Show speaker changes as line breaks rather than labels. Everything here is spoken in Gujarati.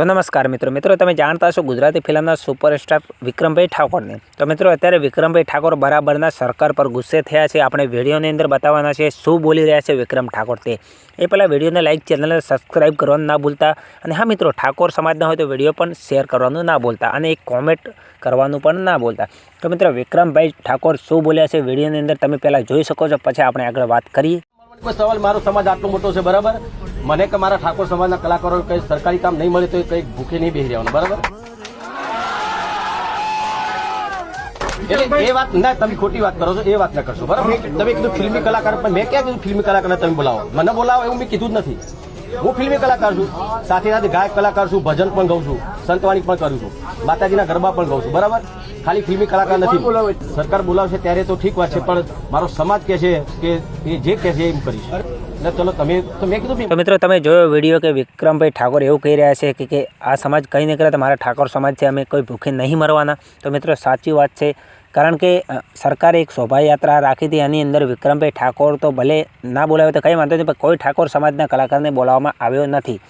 તો નમસ્કાર મિત્રો. મિત્રો, તમે જાણતા હશો ગુજરાતી ફિલ્મના સુપરસ્ટાર વિક્રમભાઈ ઠાકોરને. તો મિત્રો, અત્યારે વિક્રમભાઈ ઠાકોર બરાબરના સરકાર પર ગુસ્સે થયા છે. આપણે વિડીયોની અંદર બતાવવાના છે શું બોલી રહ્યા છે વિક્રમ ઠાકોર તે એ પહેલાં વિડીયોને લાઇક ચેનલને સબસ્ક્રાઇબ કરવાનું ના ભૂલતા. અને હા મિત્રો, ઠાકોર સમાજના હોય તો વીડિયો પણ શેર કરવાનું ના ભૂલતા. અને એક કોમેન્ટ કરવાનું પણ ના ભૂલતા. તો મિત્રો, વિક્રમભાઈ ઠાકોર શું બોલ્યા છે વિડીયોની અંદર તમે પહેલાં જોઈ શકો છો. પછી આપણે આગળ વાત કરીએ.
સવાલ, મારો સમાજ આટલો મોટો છે, બરાબર? મને કે મારા ઠાકોર સમાજના કલાકારો કઈ સરકારી કામ નહીં મળે તો કઈ ભૂખે નહીં બેસી રહેવાનું, બરાબર? એટલે એ વાત, ના, તમે ખોટી વાત કરો છો, એ વાત ના કરશો, બરાબર? તમે કીધું ફિલ્મી કલાકાર, પણ મેં ક્યાં કીધું ફિલ્મી કલાકાર તમે બોલાવો? મને બોલાવો એવું મેં કીધું જ નથી. હું ફિલ્મી કલાકાર છું સાથે સાથે ગાયક કલાકાર છું ભજન પણ ગાઉં છું સંતવાણી પણ કરું છું માતાજીના ગરબા પણ ગાઉં છું બરાબર? ખાલી ફિલ્મી કલાકાર નથી. સરકાર બોલાવશે ત્યારે તો ઠીક વાત છે પણ મારો સમાજ કે છે કે એ જે કે છે એમ કરીશ. એટલે ચલો તમે તો મેં કીધું
તો મિત્રો તમે જોયો વીડિયો કે વિક્રમભાઈ ઠાકોર એવું કહી રહ્યા છે કે કે આ સમાજ કંઈ નહીં કરે તો મારા ઠાકોર સમાજ છે અમે કોઈ ભૂખે નહીં મરવાના. તો મિત્રો સાચી વાત છે કારણ કે સરકારે એક શોભાયાત્રા રાખી હતી, એની અંદર વિક્રમભાઈ ઠાકોર તો ભલે ના બોલાવે તો કંઈ વાંધો નહીં, પણ કોઈ ઠાકોર સમાજના કલાકારને બોલાવવામાં આવ્યો નથી.